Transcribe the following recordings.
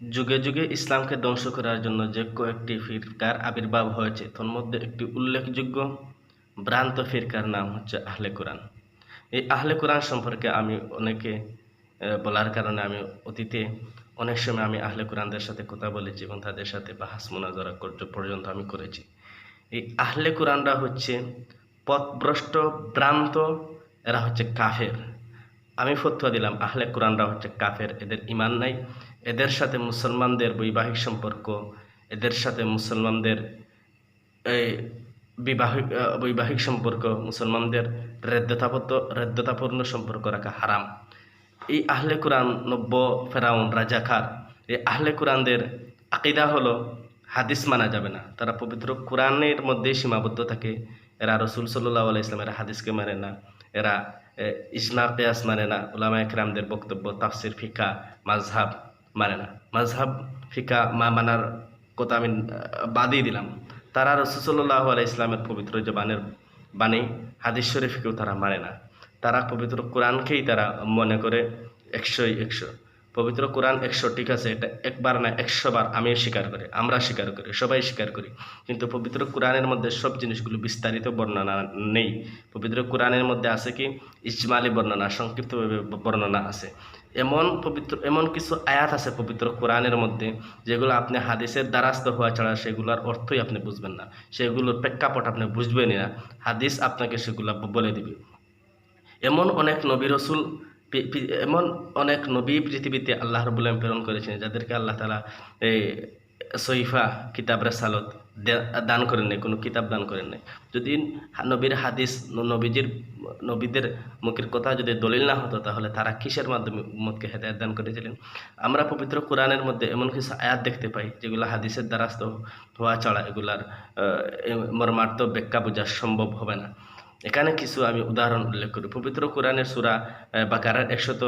যুগে যুগে ইসলামকে ধ্বংস করার জন্য যে কয়েকটি ফিরকার আবির্ভাব হয়েছে, তোর মধ্যে একটি উল্লেখযোগ্য ভ্রান্ত ফিরকার নাম হচ্ছে আহলে কোরআন। এই আহলে কোরআন সম্পর্কে আমি অনেকে বলার কারণে আমি অতীতে অনেক সময় আমি আহলে কোরআনদের সাথে কথা বলেছি এবং তাদের সাথে বাহাস মোনাজরা পর্যন্ত আমি করেছি। এই আহলে কোরআনরা হচ্ছে পথভ্রষ্ট, ভ্রান্ত, এরা হচ্ছে কাফের। আমি ফতোয়া দিলাম, আহলে কোরআনরা হচ্ছে কাফের, এদের ইমান নাই। এদের সাথে মুসলমানদের বৈবাহিক সম্পর্ক এদের সাথে মুসলমানদের এই বিবাহিক বৈবাহিক সম্পর্ক মুসলমানদের রেদ্যতাপত্য রেদ্যতাপূর্ণ সম্পর্ক রাখা হারাম। এই আহলে কোরআন নব্য ফেরাউন রাজাকার এই আহলে কোরআনদের আকিদা হলো হাদিস মানা যাবে না। তারা পবিত্র কোরআনের মধ্যেই সীমাবদ্ধ থাকে। এরা রসুল সাল্লাহ আলাই ইসলামের হাদিসকে মানে না। এরা এ, ইজমা পেয়াস মানে না। উলামা একরামদের বক্তব্য তাফসির ফিকা মাঝহাব মানে না মাঝহাব ফিকা, মা মানার কথা আমি বাদই দিলাম। তারা রসুল্লাহ আলাই ইসলামের পবিত্র যে বানের বাণী, হাদিস শরীফকেও তারা মানে না। তারা পবিত্র কোরআনকেই তারা মনে করে একশোই একশো। পবিত্র কোরআন একশো, ঠিক আছে, এটা একবার না একশো বার আমিও স্বীকার করি, আমরা স্বীকার করি, সবাই স্বীকার করি। কিন্তু পবিত্র কোরআনের মধ্যে সব জিনিসগুলো বিস্তারিত বর্ণনা নেই। পবিত্র কোরআনের মধ্যে আছে কি? ইজমালি বর্ণনা, সংক্ষিপ্তভাবে বর্ণনা আছে। এমন পবিত্র, এমন কিছু আয়াত আছে পবিত্র কোরআনের মধ্যে, যেগুলো আপনি হাদিসের দ্বারাস্ত হওয়া ছাড়া সেগুলোর অর্থই আপনি বুঝবেন না। সেগুলোর প্রেক্ষাপট আপনি বুঝবেনই না। হাদিস আপনাকে সেগুলো বলে দিবে। এমন অনেক নবী রসুল এমন অনেক নবী পৃথিবীতে আল্লাহ রবুল্লাহ প্রেরণ করেছেন, যাদেরকে আল্লাহ তালা এই সৈফা কিতাব রেসালত দান করেন নাই, কোনো কিতাব দান করেন নাই। যদি নবীর হাদিস নবীজির, নবীদের মুখের কথা যদি দলিল না হতো, তাহলে তারা কিসের মাধ্যমে উম্মতকে হেদায়ত দান করেছিলেন? আমরা পবিত্র কোরআনের মধ্যে এমন কিছু আয়াত দেখতে পাই, যেগুলো হাদিসের দ্বারাস্ত হওয়া ছাড়া এগুলার মর্মার্থ ব্যাখ্যা বোঝা সম্ভব হবে না। এখানে কিছু আমি উদাহরণ উল্লেখ করি। পবিত্র কোরআনের সুরা বা বাকারার একশত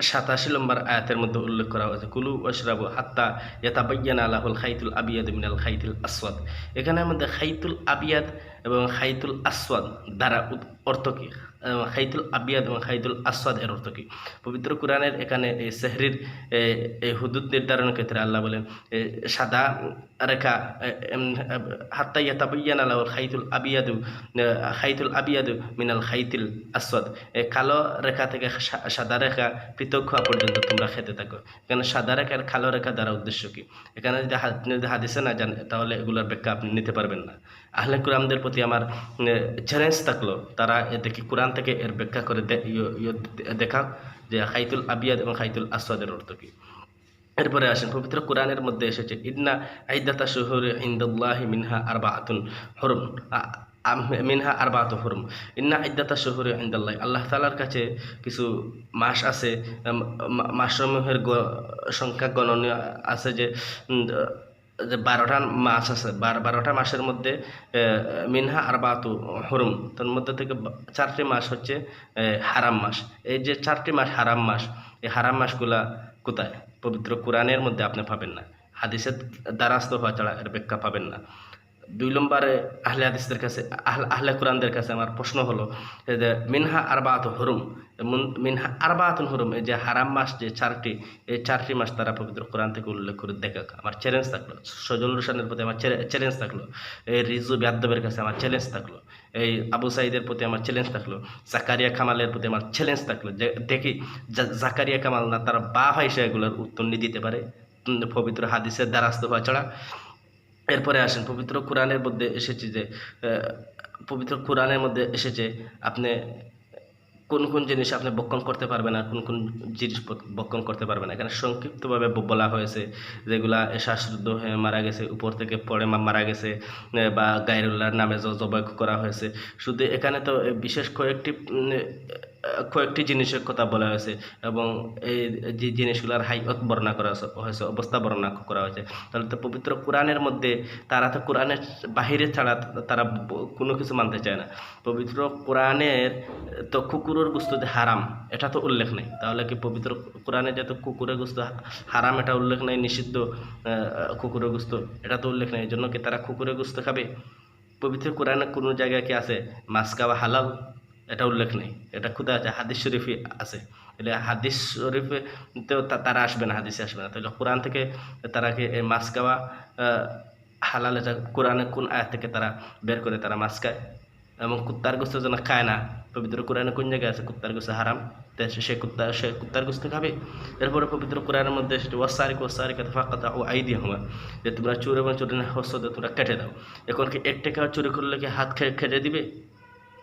সাতাশি নম্বর আয়াতের মধ্যে উল্লেখ করা হয়েছে, কুলু ওশরাবু হাত্তা ইয়াতাবাইয়ানা আলাহুল খাইতুল আবিয়াদ মিনাল খাইতুল আসওয়াদ। এখানে আমাদের খাইতুল আবিয়াদ এবং খাইতুল আসওয়াদ দ্বারা অর্থ কী? আহ, খাইতুল আবিয়াদ এবং খাইতুল আসওয়াদ এর অর্থ কী? পবিত্র কোরআনের এখানে এই সেহরির এই হুদুদ নির্ধারণের ক্ষেত্রে আল্লাহ বলেন সাদা রেখা এ, এম, হাত্তা ইয়াতাবাইয়ানা আলাহুল খাইতুল আবিয়াদু আহ, খাইতুল আবিয়াদু মিনাল খাইতুল আসওয়াদ। কালো রেখা থেকে সাদা রেখা পৃথক হওয়া পর্যন্ত তোমরা খেতে থাকো। এখানে সাদা রেখা আর কালো রেখা দ্বারা উদ্দেশ্য কি? এখানে যদি হাদিসে না জান তাহলে এগুলোর ব্যাখ্যা আপনি নিতে পারবেন না। আহলে কোরআনদের প্রতি আমার চ্যালেঞ্জ থাকল। তারা দেখি কোরআন থেকে এর ব্যাখ্যা করে দেখা যে খাইতুল আবিয়াদ এবং খাইতুল আসওয়াদের অর্থ কি। এরপরে আসেন, পবিত্র কোরআনের মধ্যে এসেছে, ইন্না আইদাতা শহর ইন্দাল্লাহি মিনহা আরবাআতুন হুরুম। আ- আম- মিনহা আরবাআতু হুরুম। ইন্না আইদাতা শহর ইন্দাল্লাহ। আল্লাহ তাআলার কাছে কিছু মাস আছে মাসসমূহের সংখ্যা গণনীয় আছে যে যে বারোটা মাস আছে, বার- বারোটা মাসের মধ্যে মিনহা আর বাতু হরুম, তার মধ্যে থেকে চারটি মাস হচ্ছে হারাম মাস। এই যে চারটি মাস হারাম মাস, এই হারাম মাসগুলা কোথায়? পবিত্র কোরআনের মধ্যে আপনি পাবেন না। হাদিসের দ্বারাস্ত হওয়া ছাড়া এর ব্যাখ্যা পাবেন না। দুই নম্বরে আহলে হাদিসদের কাছে, আহলে কোরআনদের কাছে আমার প্রশ্ন হলো যে মিনহা আরবাত হরুম মুন- মিনহা আরবাতুন হরুম, এই যে হারাম মাস যে চারটি, এই চারটি মাস তারা পবিত্র কোরআন থেকে উল্লেখ করে দেখা আমার চ্যালেঞ্জ থাকল, সজল রোশানের প্রতি আমার চ্যালেঞ্জ থাকল, এই রিজু ব্যাদ্যবের কাছে আমার চ্যালেঞ্জ থাকল, এই আবু সাইদের প্রতি আমার চ্যালেঞ্জ থাকল, জাকারিয়া কামালের প্রতি আমার চ্যালেঞ্জ থাকল, যে দেখি জাকারিয়া কামাল না তারা বা হয় সে এগুলোর উত্তর নিয়ে দিতে পারে পবিত্র হাদিসের দ্বারাস্ত হওয়া ছাড়া। এরপরে আসেন, পবিত্র কোরআনের মধ্যে এসেছে যে পবিত্র কোরআনের মধ্যে এসেছে, আপনি কোন কোন জিনিস আপনি বক্ষণ করতে পারবেন আর কোন কোন জিনিস বক- বক্ষণ করতে পারবেন এখানে সংক্ষিপ্তভাবে বলা হয়েছে, যেগুলা শ্বাসরুদ্ধ হয়ে মারা গেছে, উপর থেকে পড়ে মারা গেছে বা গায়রুল্লাহর নামে জবাই করা হয়েছে। শুধু এখানে তো বিশেষ কয়েকটি কয়েকটি জিনিসের কথা বলা হয়েছে এবং এই যে জিনিসগুলোর হাইয়ত বর্ণনা করা হয়েছে- অবস্থা বর্ণনা করা হয়েছে। তাহলে তো পবিত্র কোরআনের মধ্যে তারা তো কোরআনের বাহিরে ছাড়া তারা কোনো কিছু মানতে চায় না। পবিত্র কোরআনের তো কুকুরের গুস্ত যে হারাম, এটা তো উল্লেখ নেই। তাহলে কি পবিত্র কোরআনে যে তো কুকুরের গুস্ত হারাম, এটা উল্লেখ নেই? নিষিদ্ধ কুকুরের গুস্ত, এটা তো উল্লেখ নেই। এই জন্য কি তারা কুকুরের গুস্ত খাবে? পবিত্র কোরআনে কোনো জায়গায় কি আছে? মাছ খাওয়া হালাল? এটা উল্লেখ নেই। এটা খুদা আছে, হাদিস শরীফই আছে। তাহলে হাদিস শরীফে তো তারা আসবে না, হাদিসে আসবে না। তাহলে কোরআন থেকে তারা কি এই মাছ খাওয়া হালাল এটা কোরআনে কোন আয়াত থেকে তারা বের করে? তারা মাছ খায়। এবং কুত্তার গোস্ত যেন খায় না, পবিত্র কোরআনে কোন জায়গায় আছে? কুত্তার গোস্ত হারাম। সে- কুত্তা, সে কুত্তার গোস্ত খাবে। এরপরে পবিত্র কোরআনের মধ্যে সেটা ওয়াসারিক ওয়াসারিক ফাঁকাতা ও আই দিয়ে হওয়া যে তোমরা চোর এবং চোরের হস্ত দিয়ে তোমরা কেটে দাও। এখন কি এক টাকা চুরি করলে কি হাত খে- কেটে দিবে?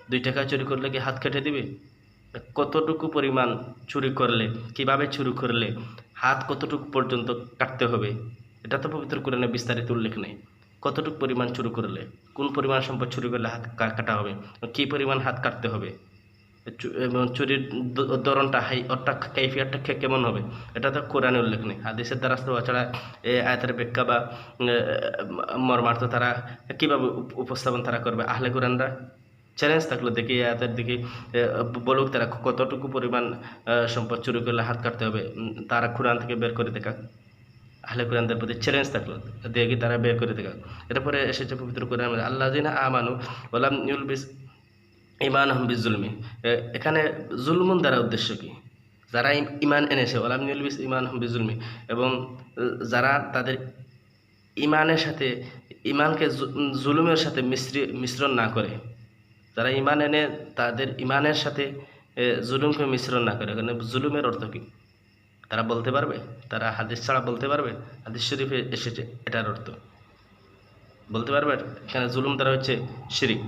দুই টাকা চুরি করলে কি হাত কেটে দিবে? কতটুকু পরিমাণ চুরি করলে, কীভাবে চুরি করলে হাত কতটুকু পর্যন্ত কাটতে হবে? এটা তো পবিত্র কোরআনে বিস্তারিত উল্লেখ নেই। কতটুকু পরিমাণ চুরি করলে, কোন পরিমাণ সম্পদ চুরি করলে হাত কাটা হবে, কী পরিমাণ হাত কাটতে হবে? এবং চুরির ধরনটা, হাই অর্থাৎ কাইফিয়ারটা কেমন হবে? এটা তো কোরআনে উল্লেখ নেই। হাদিসের দ্বারা তো ছাড়া এ আয়াতের ব্যাখ্যা বা মর্মার্থ তারা কীভাবে উপ- উপস্থাপন তারা করবে? আহলে কোরআনরা চ্যালেঞ্জ থাকল দেখি আয়াতের দিকে বলুক তারা কতটুকু পরিমাণ সম্পদ চুরি করলে হাত কাটতে হবে তারা কোরআন থেকে বের করে দেখা আহলে কোরআনদের প্রতি চ্যালেঞ্জ থাকল, দেখি তারা বের করে দেখা এরপরে এসেছে পবিত্র কোরআন আল্লাহ জিনা আমানু ওলাম ইউলবিস ইমান হম্বি জুলমি এখানে জুলমুন দ্বারা উদ্দেশ্য কি? যারা ইমান এনেছে ওলাম ইউলবিস ইমান হম্বি জুলমি এবং যারা তাদের ইমানের সাথে ইমানকে জুলুমের সাথে মিশ্রি, মিশ্রণ না করে যারা ইমান এনে তাদের ইমানের সাথে জুলুমকে মিশ্রণ না করে। এখানে জুলুমের অর্থ কী? তারা বলতে পারবে, তারা হাদিস ছাড়া বলতে পারবে, হাদিস শরীফে এসেছে, এটার অর্থ। বলতে পারবে, এখানে জুলুম তারা হচ্ছে শিরিক।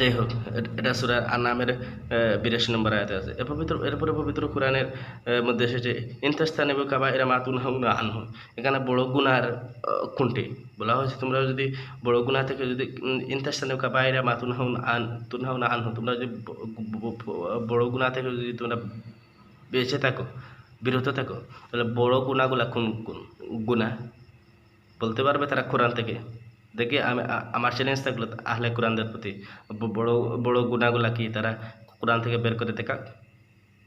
যাই হোক এটা সুরা আনামের বিরাশি নম্বর আয়াতে আছে। এর পবিত্র, এরপরে পবিত্র কোরআনের মধ্যে এসেছে ইন্তাস্তান এবং কাবা এরা মাতুন হাউনা আনহু। এখানে বড় গুনার কোনটি? বলা হয়েছে, তোমরা যদি বড় গুনাহ থেকে যদি ইন্তাস্তান এবং কাবা এরা মাতুন হাউন আন, তুন হাউনা আনহু, তোমরা যদি বড় গুনাহ থেকে যদি তোমরা বেঁচে থাকো, বিরত থাকো, তাহলে বড় গুণাগুলা কোন কোন গুণা বলতে পারবে তারা কোরআন থেকে? দেখি আমি আমার চ্যালেঞ্জ থাকল আহলে কোরআনদের প্রতি। বড় বড় গুণাগুলা কি তারা কোরআন থেকে বের করে দেখা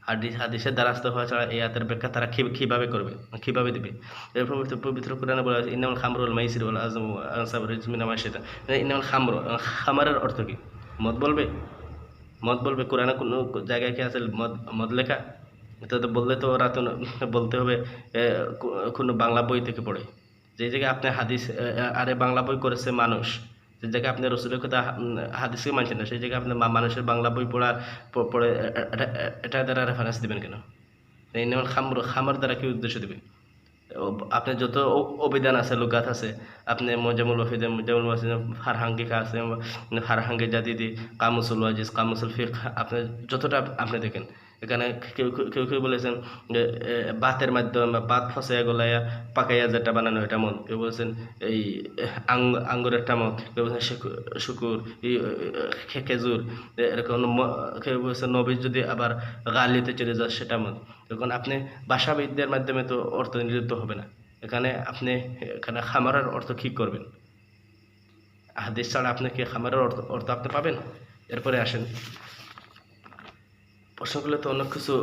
হাদিস, হাদিসের দ্বারাস্ত হওয়া ছাড়া এই আয়াতের ব্যাখ্যা তারা কীভাবে করবে? কীভাবে দেবে? এর পবিত্র কোরআনে বলা হয়েছে ইনামুল খামরুল মাইসির বলা আজম আনসাবর ইজমিনামা সেটা ইনামুল খামর, খামারের অর্থ কী? মদ বলবে? মদ বলবে? কোরআনে কোনো জায়গায় কি আছে মদ মদ লেখা? এটা তো বললে তো ওরা তো বলতে হবে কোনো বাংলা বই থেকে পড়ে। যে জায়গায় আপনি হাদিস আরে বাংলা বই করেছে মানুষ, যে জায়গায় আপনি রসুলের কথা হাদিসকে মানছেন না, সেই জায়গায় আপনি মানুষের বাংলা বই পড়া পড়ে এটা- দ্বারা রেফারেন্স দেবেন কেন? এই খামর, খামার দ্বারা কি উদ্দেশ্য দেবে ও- আপনার যত অভিধান আছে, লুগাত আছে, আপনি মজামুল ওয়াফিদ মজামুল ওয়াফিদ ফারহাঙ্গিকা আছে ফারহাঙ্গি জাদিদি কামুসুল ওয়াজিজ কামুসুল ফিক আপনি যতটা আপনি দেখেন এখানে কেউ কেউ- কেউ বলেছেন বাতের মাধ্যমে বা বাত ফসাইয়া গলাইয়া পাকাইয়া যেটা বানানো এটা মন কেউ বলছেন এই আঙ্গ আঙ্গুরেরটা মত কেউ বলছেন শুকুর খেজুর এরকম কেউ বলছেন নবী যদি আবার গালিতে চলে যায় সেটা মন তখন আপনি ভাষাবিদদের মাধ্যমে তো অর্থ নিরুদ্ধ হবে না। এখানে আপনি, এখানে খামারের অর্থ কী করবেন? হাদিস ছাড়া আপনি কি খামারের অর্থ অর্থ আপনি পাবেন? এরপরে আসেন। প্রশ্নগুলো তো অনেক কিছু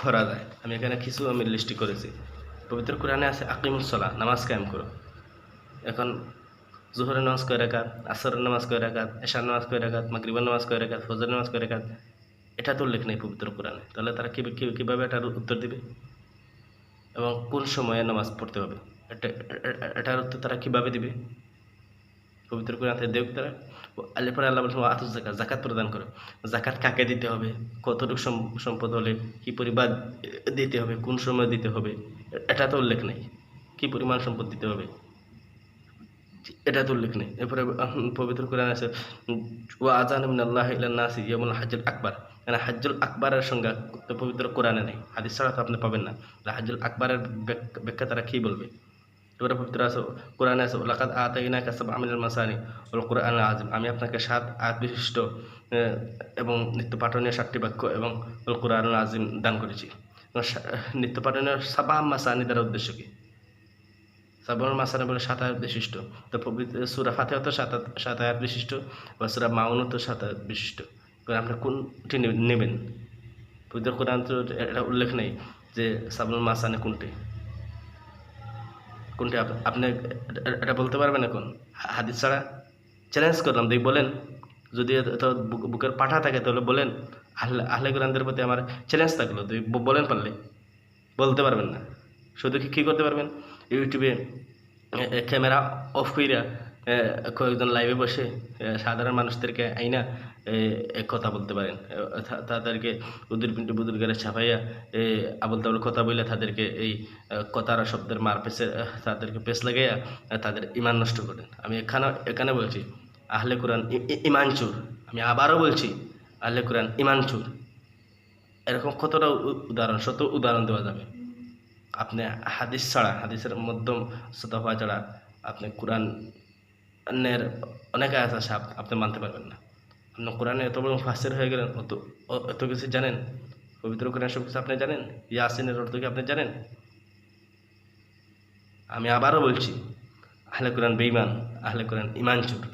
করা যায় আমি এখানে কিছু আমি লিস্টি করেছি। পবিত্র কোরআনে আছে আকিমুসলা নামাজ কায়েম করো। এখন জোহরের নামাজ কয় রাখাত আসরের নামাজ কয় রাখাত এশার নামাজ কয় রাখাত মাগরিবার নামাজ কয় রাখাত ফজরের নামাজ কয় রাখাত এটা তো উল্লেখ নেই পবিত্র কোরআনে। তাহলে তারা কীভাবে এটার উত্তর দিবে? এবং কোন সময়ে নামাজ পড়তে হবে? এটা এটার উত্তর তারা কীভাবে দিবে? পবিত্র কোরআন থেকে দেখ তারা। আল্লাহ পরে আল্লাহ বলছেন আতুস জাকাত জাকাত প্রদান করো। জাকাত কাকে দিতে হবে? কতটুকু সম্পদ হলে কি পরিমাণ দিতে হবে? কোন সময় দিতে হবে? এটা তো উল্লেখ নেই। কি পরিমাণ সম্পদ দিতে হবে? এটা তো উল্লেখ নেই। এরপরে পবিত্র কোরআন আছে ও আজান আল্লাহ ইলান্নাসি ইয়ামুল হাজ্জুল আকবার। মানে হাজ্জুল আকবরের সঙ্গে পবিত্র কোরআনে নেই। হাদিস ছাড়া তো আপনি পাবেন না। হাজ্জুল আকবরের ব্যাখ্যা তারা কী বলবে? এবারে পবিত্র আছে কোরআনে আছে লাকাত কাসাব আমিনুল মাসানি ওল কোরআন আজিম আমি আপনাকে সাত আয়াত বিশিষ্ট এবং নিত্য পাঠনীয় সাতটি বাক্য এবং ওল কোরআন আজিম দান করেছি। নিত্য পাঠনীয় সাবা মাসানি দ্বারা উদ্দেশ্য কি? সাবানুল মাসানি বলে সাত আয়াত বিশিষ্ট। তো পবিত্র, সুরা ফাতেহা তো সাত সাত আয়াত বিশিষ্ট, বা সুরা মাউন তো সাত আয়াত বিশিষ্ট। আপনি কোনটি নেবেন? পবিত্র কোরআন তো এটা উল্লেখ নেই যে সাবানুল মাসানি কোনটি। কোনটি আপ- আপনি এটা বলতে পারবেন এখন হাদিস ছাড়া? চ্যালেঞ্জ করলাম দেখি বলেন। যদি তো বুক- বুকের পাঠা থাকে তাহলে বলেন। আহলে আহলে কোরআনদের প্রতি আমার চ্যালেঞ্জ থাকল তুই বলেন পারলে। বলতে পারবেন না। শুধু কি করতে পারবেন? ইউটিউবে ক্যামেরা অফ কইরা এ, কয়েকজন লাইভে বসে সাধারণ মানুষদেরকে আইনা কথা বলতে পারেন। তাদেরকে উদুর পিন্টু বুদুর ছাপাইয়া আবল তাবল কথা বলে তাদেরকে এই কথার শব্দের মার পেছে তাদেরকে পেছ লাগাইয়া তাদের ইমান নষ্ট করেন। আমি এখানে এখানে বলছি, আহলে কোরআন ইমান চুর। আমি আবারও বলছি, আহলে কোরআন ইমান চুর। এরকম কতটা উদাহরণ, শত উদাহরণ দেওয়া যাবে। আপনি হাদিস ছাড়া, হাদিসের মধ্যম হওয়া ছাড়া আপনি কোরআনের অনেক আয়াত আছে, আপ- আপনি মানতে পারবেন না। আপনি কোরআনে এত বড় ফাঁসের হয়ে গেলেন, অত এত কিছু জানেন, পবিত্র কোরআন সব কিছু আপনি জানেন, ইয়াসিনের অর্থ কি আপনি জানেন? আমি আবারও বলছি, আহলে কোরআন বেইমান আহলে কোরআন ইমান চুর